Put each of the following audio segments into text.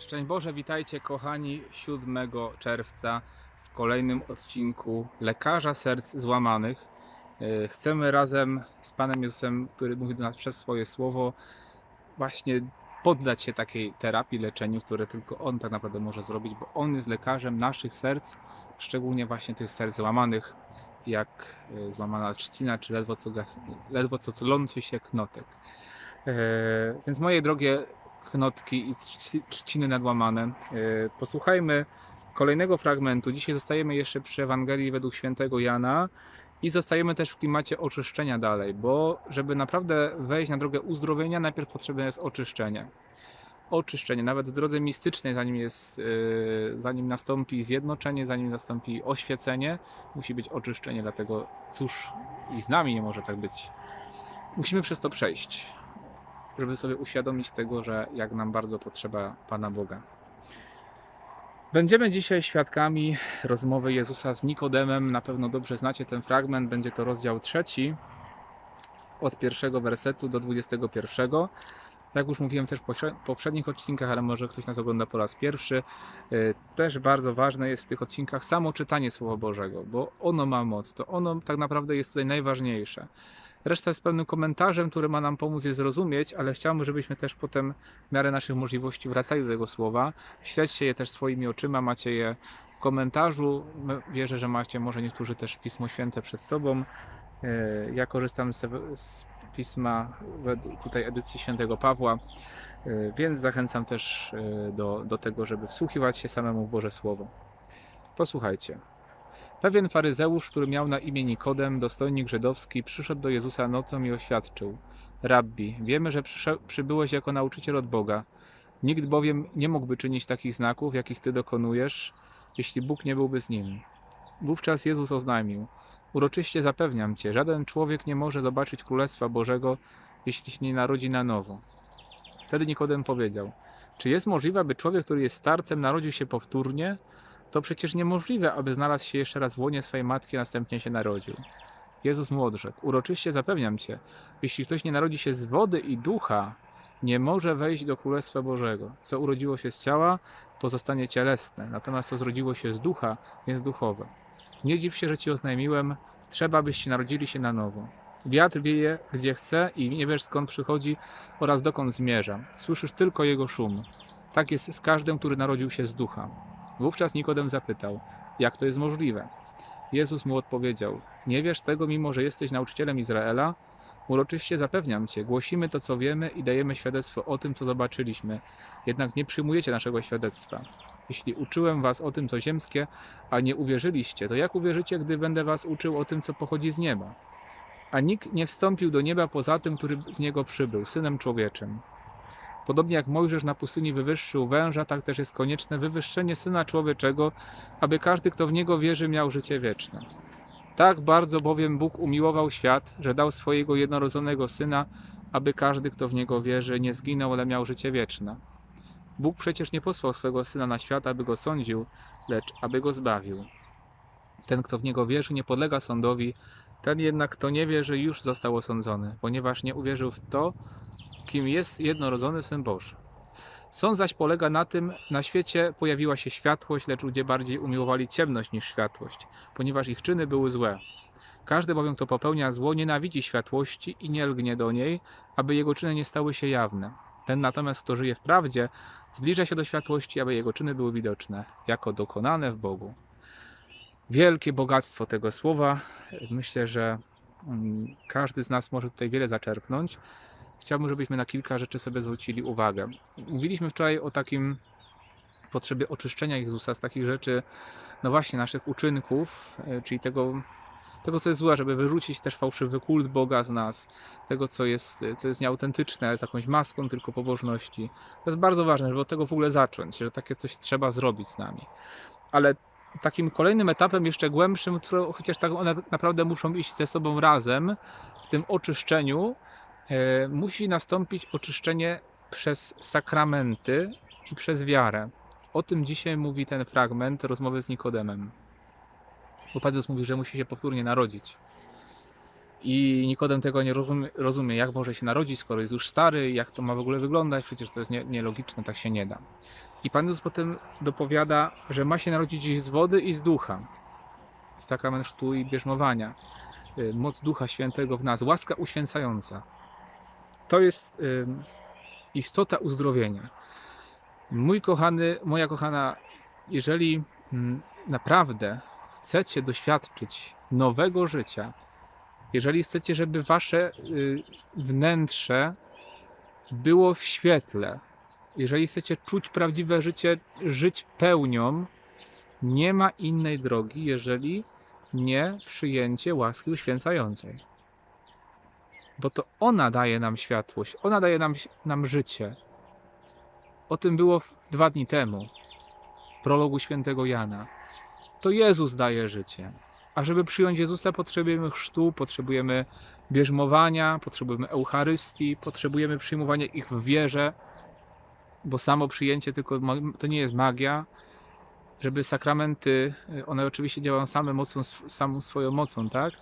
Szczęść Boże, witajcie kochani 7 czerwca w kolejnym odcinku Lekarza Serc Złamanych. E, Chcemy razem z Panem Jezusem, który mówi do nas przez swoje słowo, właśnie poddać się takiej terapii, leczeniu, które tylko On tak naprawdę może zrobić, bo On jest lekarzem naszych serc, szczególnie właśnie tych serc złamanych, jak e, złamana trzcina, czy ledwo co, ledwo co tlący się knotek. E, Więc moje drogie knotki i trzci- trzciny nadłamane. E, Posłuchajmy kolejnego fragmentu. Dzisiaj zostajemy jeszcze przy Ewangelii według świętego Jana i zostajemy też w klimacie oczyszczenia dalej, bo żeby naprawdę wejść na drogę uzdrowienia, najpierw potrzebne jest oczyszczenie. Oczyszczenie, nawet w drodze mistycznej, zanim, jest, e, zanim nastąpi zjednoczenie, zanim nastąpi oświecenie, musi być oczyszczenie, dlatego cóż i z nami nie może tak być. Musimy przez to przejść żeby sobie uświadomić tego, że jak nam bardzo potrzeba Pana Boga. Będziemy dzisiaj świadkami rozmowy Jezusa z Nikodemem. Na pewno dobrze znacie ten fragment. Będzie to rozdział trzeci, od pierwszego wersetu do 21. Jak już mówiłem też w poprzednich odcinkach, ale może ktoś nas ogląda po raz pierwszy, y, też bardzo ważne jest w tych odcinkach samo czytanie Słowa Bożego, bo ono ma moc. To ono tak naprawdę jest tutaj najważniejsze. Reszta jest pewnym komentarzem, który ma nam pomóc je zrozumieć, ale chciałbym, żebyśmy też potem w miarę naszych możliwości wracali do tego słowa. Śledźcie je też swoimi oczyma, macie je w komentarzu. Wierzę, że macie może niektórzy też Pismo Święte przed sobą. E, Ja korzystam z, pisma tutaj edycji świętego Pawła, e, więc zachęcam też e, do, do tego, żeby wsłuchiwać się samemu w Boże Słowo. Posłuchajcie. Pewien faryzeusz, który miał na imię Nikodem, dostojnik żydowski, przyszedł do Jezusa nocą i oświadczył: Rabbi, wiemy, że przybyłeś jako nauczyciel od Boga. Nikt bowiem nie mógłby czynić takich znaków, jakich ty dokonujesz, jeśli Bóg nie byłby z nim. Wówczas Jezus oznajmił: Uroczyście zapewniam cię, żaden człowiek nie może zobaczyć Królestwa Bożego, jeśli się nie narodzi na nowo. Wtedy Nikodem powiedział: Czy jest możliwe, aby człowiek, który jest starcem, narodził się powtórnie? To przecież niemożliwe, aby znalazł się jeszcze raz w łonie swojej matki, a następnie się narodził. Jezus mu odrzekł: Uroczyście zapewniam cię, jeśli ktoś nie narodzi się z wody i ducha, nie może wejść do Królestwa Bożego. Co urodziło się z ciała, pozostanie cielesne, natomiast co zrodziło się z ducha, jest duchowe. Nie dziw się, że ci oznajmiłem, trzeba byście narodzili się na nowo. Wiatr wieje, gdzie chce i nie wiesz skąd przychodzi oraz dokąd zmierza. Słyszysz tylko jego szum. Tak jest z każdym, który narodził się z ducha. Wówczas Nikodem zapytał, jak to jest możliwe? Jezus mu odpowiedział, nie wiesz tego, mimo że jesteś nauczycielem Izraela? Uroczyście zapewniam cię, głosimy to, co wiemy i dajemy świadectwo o tym, co zobaczyliśmy. Jednak nie przyjmujecie naszego świadectwa. Jeśli uczyłem was o tym, co ziemskie, a nie uwierzyliście, to jak uwierzycie, gdy będę was uczył o tym, co pochodzi z nieba? A nikt nie wstąpił do nieba poza tym, który z niego przybył, synem człowieczym. Podobnie jak Mojżesz na pustyni wywyższył węża, tak też jest konieczne wywyższenie Syna Człowieczego, aby każdy, kto w Niego wierzy, miał życie wieczne. Tak bardzo bowiem Bóg umiłował świat, że dał swojego jednorodzonego Syna, aby każdy, kto w Niego wierzy, nie zginął, ale miał życie wieczne. Bóg przecież nie posłał swego Syna na świat, aby go sądził, lecz aby go zbawił. Ten, kto w Niego wierzy, nie podlega sądowi, ten jednak, kto nie wierzy, już został osądzony, ponieważ nie uwierzył w to, kim jest jednorodzony Syn Boży. Sąd zaś polega na tym, na świecie pojawiła się światłość, lecz ludzie bardziej umiłowali ciemność niż światłość, ponieważ ich czyny były złe. Każdy bowiem, kto popełnia zło, nienawidzi światłości i nie lgnie do niej, aby jego czyny nie stały się jawne. Ten natomiast, kto żyje w prawdzie, zbliża się do światłości, aby jego czyny były widoczne, jako dokonane w Bogu. Wielkie bogactwo tego słowa. Myślę, że mm, każdy z nas może tutaj wiele zaczerpnąć chciałbym, żebyśmy na kilka rzeczy sobie zwrócili uwagę. Mówiliśmy wczoraj o takim potrzebie oczyszczenia Jezusa z takich rzeczy, no właśnie, naszych uczynków, e, czyli tego, tego co jest złe, żeby wyrzucić też fałszywy kult Boga z nas, tego, co jest, co jest nieautentyczne, z jakąś maską tylko pobożności. To jest bardzo ważne, żeby od tego w ogóle zacząć, że takie coś trzeba zrobić z nami. Ale takim kolejnym etapem, jeszcze głębszym, chociaż tak one naprawdę muszą iść ze sobą razem, w tym oczyszczeniu, musi nastąpić oczyszczenie przez sakramenty i przez wiarę. O tym dzisiaj mówi ten fragment rozmowy z Nikodemem. Bo Pan mówi, że musi się powtórnie narodzić. I Nikodem tego nie rozumie, rozumie, jak może się narodzić, skoro jest już stary, jak to ma w ogóle wyglądać, przecież to jest nie- nielogiczne, tak się nie da. I Pan Jezus potem dopowiada, że ma się narodzić z wody i z ducha. Sakrament chrztu i bierzmowania. Y, Moc Ducha Świętego w nas, łaska uświęcająca. To jest istota uzdrowienia. Mój kochany, moja kochana, jeżeli mm, naprawdę chcecie doświadczyć nowego życia, jeżeli chcecie, żeby wasze y, wnętrze było w świetle, jeżeli chcecie czuć prawdziwe życie, żyć pełnią, nie ma innej drogi, jeżeli nie przyjęcie łaski uświęcającej. Bo to ona daje nam światłość, ona daje nam, nam życie. O tym było dwa dni temu, w prologu świętego Jana. To Jezus daje życie. A żeby przyjąć Jezusa, potrzebujemy chrztu, potrzebujemy bierzmowania, potrzebujemy Eucharystii, potrzebujemy przyjmowania ich w wierze, bo samo przyjęcie tylko to nie jest magia. Żeby sakramenty, one oczywiście działają same mocą, samą swoją mocą, tak?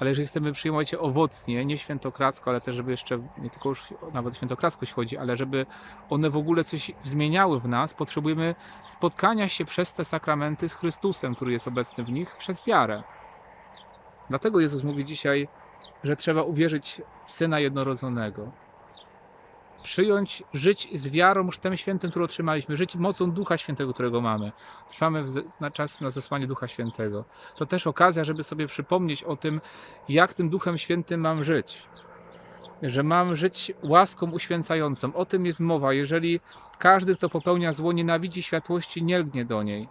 Ale jeżeli chcemy przyjmować je owocnie, nie świętokradzko, ale też żeby jeszcze, nie tylko już nawet o świętokradzkość chodzi, ale żeby one w ogóle coś zmieniały w nas, potrzebujemy spotkania się przez te sakramenty z Chrystusem, który jest obecny w nich, przez wiarę. Dlatego Jezus mówi dzisiaj, że trzeba uwierzyć w Syna Jednorodzonego. Przyjąć, żyć z wiarą chrztem świętym, który otrzymaliśmy, żyć mocą Ducha Świętego, którego mamy. Trwamy na czas na zesłanie Ducha Świętego. To też okazja, żeby sobie przypomnieć o tym, jak tym Duchem Świętym mam żyć. Że mam żyć łaską uświęcającą. O tym jest mowa. Jeżeli każdy, kto popełnia zło, nienawidzi światłości, nie lgnie do niej.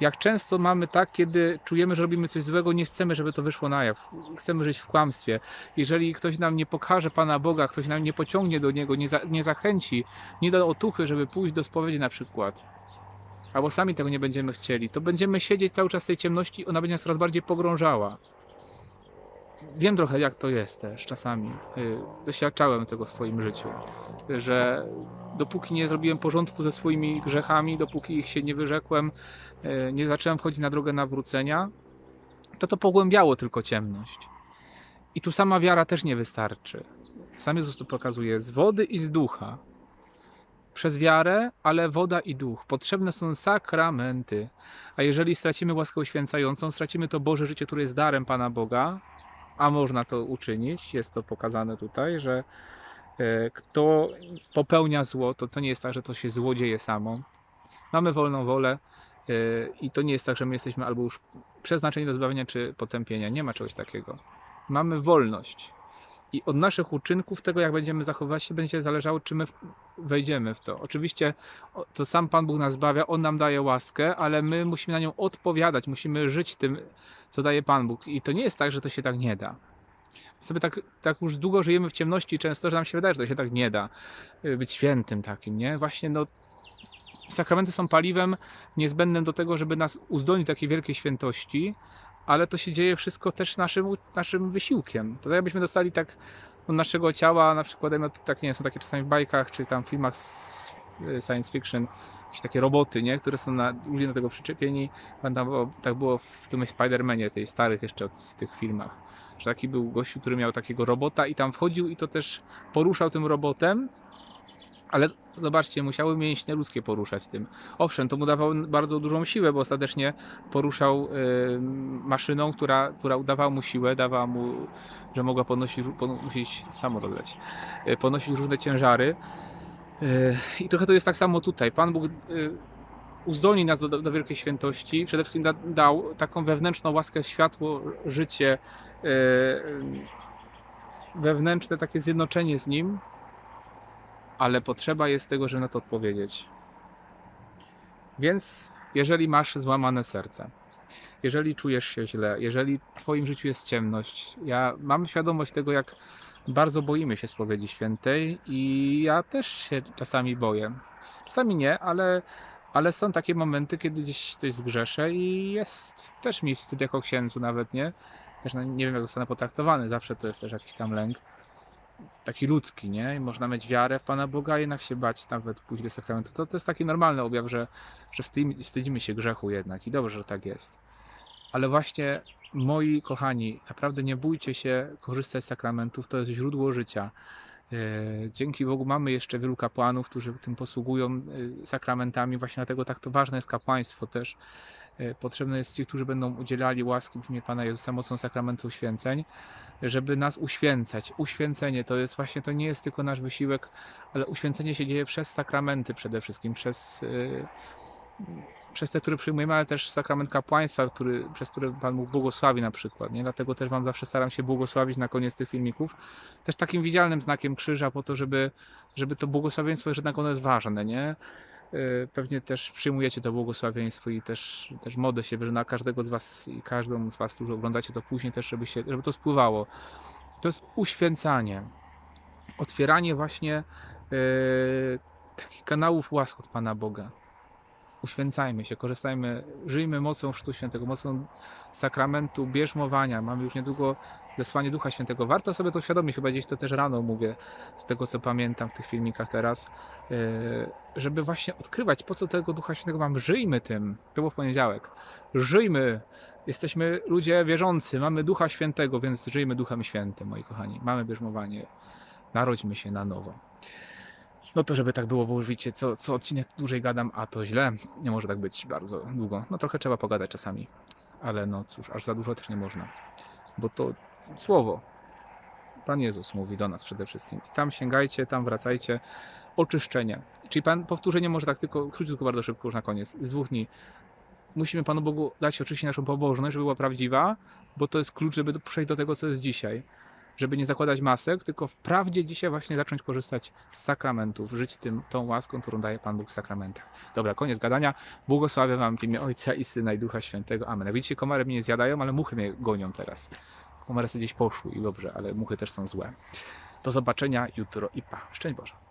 Jak często mamy tak, kiedy czujemy, że robimy coś złego, nie chcemy, żeby to wyszło na jaw. Chcemy żyć w kłamstwie. Jeżeli ktoś nam nie pokaże Pana Boga, ktoś nam nie pociągnie do Niego, nie, za, nie zachęci, nie da otuchy, żeby pójść do spowiedzi na przykład, albo sami tego nie będziemy chcieli, to będziemy siedzieć cały czas w tej ciemności ona będzie nas coraz bardziej pogrążała. Wiem trochę, jak to jest też czasami. Y, Doświadczałem tego w swoim życiu, że dopóki nie zrobiłem porządku ze swoimi grzechami, dopóki ich się nie wyrzekłem, y, nie zacząłem wchodzić na drogę nawrócenia, to to pogłębiało tylko ciemność. I tu sama wiara też nie wystarczy. Sam Jezus to pokazuje z wody i z ducha. Przez wiarę, ale woda i duch. Potrzebne są sakramenty. A jeżeli stracimy łaskę uświęcającą, stracimy to Boże życie, które jest darem Pana Boga, a można to uczynić. Jest to pokazane tutaj, że e, kto popełnia zło, to to nie jest tak, że to się zło dzieje samo. Mamy wolną wolę e, i to nie jest tak, że my jesteśmy albo już przeznaczeni do zbawienia czy potępienia. Nie ma czegoś takiego. Mamy wolność. I od naszych uczynków, tego jak będziemy zachowywać się, będzie zależało, czy my wejdziemy w to. Oczywiście to sam Pan Bóg nas zbawia, On nam daje łaskę, ale my musimy na nią odpowiadać, musimy żyć tym, co daje Pan Bóg. I to nie jest tak, że to się tak nie da. Sobie tak, tak już długo żyjemy w ciemności często, że nam się wydaje, że to się tak nie da. y, Być świętym takim, nie? Właśnie no sakramenty są paliwem niezbędnym do tego, żeby nas uzdolnić do takiej wielkiej świętości, ale to się dzieje wszystko też naszym, naszym wysiłkiem. To tak jakbyśmy dostali tak od naszego ciała, na przykład, no, tak nie są takie czasami w bajkach, czy tam filmach z science fiction, jakieś takie roboty, nie? które są na, ludzie do tego przyczepieni. Pamiętam, bo tak było w tym Spider-Manie, tej starych jeszcze od, z tych filmach, że taki był gościu, który miał takiego robota i tam wchodził i to też poruszał tym robotem, ale zobaczcie, musiały mięśnie ludzkie poruszać tym. Owszem, to mu dawało bardzo dużą siłę, bo ostatecznie poruszał y, maszyną, która, która dawała mu siłę, dawała mu, że mogła ponosić, ponosić samo dodać, y, ponosić różne ciężary. Y, I trochę to jest tak samo tutaj. Pan Bóg y, uzdolni nas do, do, wielkiej świętości. Przede wszystkim da, dał taką wewnętrzną łaskę, światło, życie, y, wewnętrzne takie zjednoczenie z Nim, ale potrzeba jest tego, żeby na to odpowiedzieć. Więc jeżeli masz złamane serce, jeżeli czujesz się źle, jeżeli w Twoim życiu jest ciemność, ja mam świadomość tego, jak bardzo boimy się spowiedzi świętej i ja też się czasami boję. Czasami nie, ale, ale są takie momenty, kiedy gdzieś coś zgrzeszę i jest też mi wstyd jako księdzu nawet, nie? Też nie wiem, jak zostanę potraktowany, zawsze to jest też jakiś tam lęk taki ludzki, nie? I można mieć wiarę w Pana Boga, jednak się bać nawet do sakramentu. To, to jest taki normalny objaw, że, że wstydzimy się grzechu jednak i dobrze, że tak jest. Ale właśnie moi kochani, naprawdę nie bójcie się korzystać z sakramentów, to jest źródło życia. E, Dzięki Bogu mamy jeszcze wielu kapłanów, którzy tym posługują e, sakramentami. Właśnie dlatego tak to ważne jest kapłaństwo też. E, Potrzebne jest ci, którzy będą udzielali łaski w imię Pana Jezusa mocą sakramentu święceń, żeby nas uświęcać. Uświęcenie to jest właśnie, to nie jest tylko nasz wysiłek, ale uświęcenie się dzieje przez sakramenty przede wszystkim, przez, przez te, które przyjmujemy, ale też sakrament kapłaństwa, który, przez który Pan Bóg błogosławi na przykład. Nie? Dlatego też Wam zawsze staram się błogosławić na koniec tych filmików. Też takim widzialnym znakiem krzyża po to, żeby, żeby to błogosławieństwo, że jednak ono jest ważne, nie? Yy, Pewnie też przyjmujecie to błogosławieństwo i też, też modlę się, że na każdego z Was i każdą z Was, którzy oglądacie to później też, żeby, się, żeby to spływało. To jest uświęcanie. Otwieranie właśnie yy, takich kanałów łask od Pana Boga. Uświęcajmy się, korzystajmy, żyjmy mocą Chrztu Świętego, mocą sakramentu bierzmowania. Mamy już niedługo zesłanie Ducha Świętego. Warto sobie to uświadomić, chyba gdzieś to też rano mówię, z tego co pamiętam w tych filmikach teraz, yy, żeby właśnie odkrywać, po co tego Ducha Świętego mamy. Żyjmy tym. To był poniedziałek. Żyjmy. Jesteśmy ludzie wierzący, mamy Ducha Świętego, więc żyjmy Duchem Świętym, moi kochani. Mamy bierzmowanie. Narodźmy się na nowo. No to żeby tak było, bo już widzicie, co, co odcinek dłużej gadam, a to źle. Nie może tak być bardzo długo. No trochę trzeba pogadać czasami. Ale no cóż, aż za dużo też nie można. Bo to słowo. Pan Jezus mówi do nas przede wszystkim. I tam sięgajcie, tam wracajcie. Oczyszczenie. Czyli Pan, powtórzenie może tak tylko, króciutko bardzo szybko już na koniec, z dwóch dni. Musimy Panu Bogu dać oczyścić naszą pobożność, żeby była prawdziwa, bo to jest klucz, żeby przejść do tego, co jest dzisiaj żeby nie zakładać masek, tylko w prawdzie dzisiaj właśnie zacząć korzystać z sakramentów, żyć tym, tą łaską, którą daje Pan Bóg w sakramentach. Dobra, koniec gadania. Błogosławię Wam w imię Ojca i Syna i Ducha Świętego. Amen. Jak widzicie, komary mnie nie zjadają, ale muchy mnie gonią teraz. Komary sobie gdzieś poszły i dobrze, ale muchy też są złe. Do zobaczenia jutro i pa. Szczęść Boże.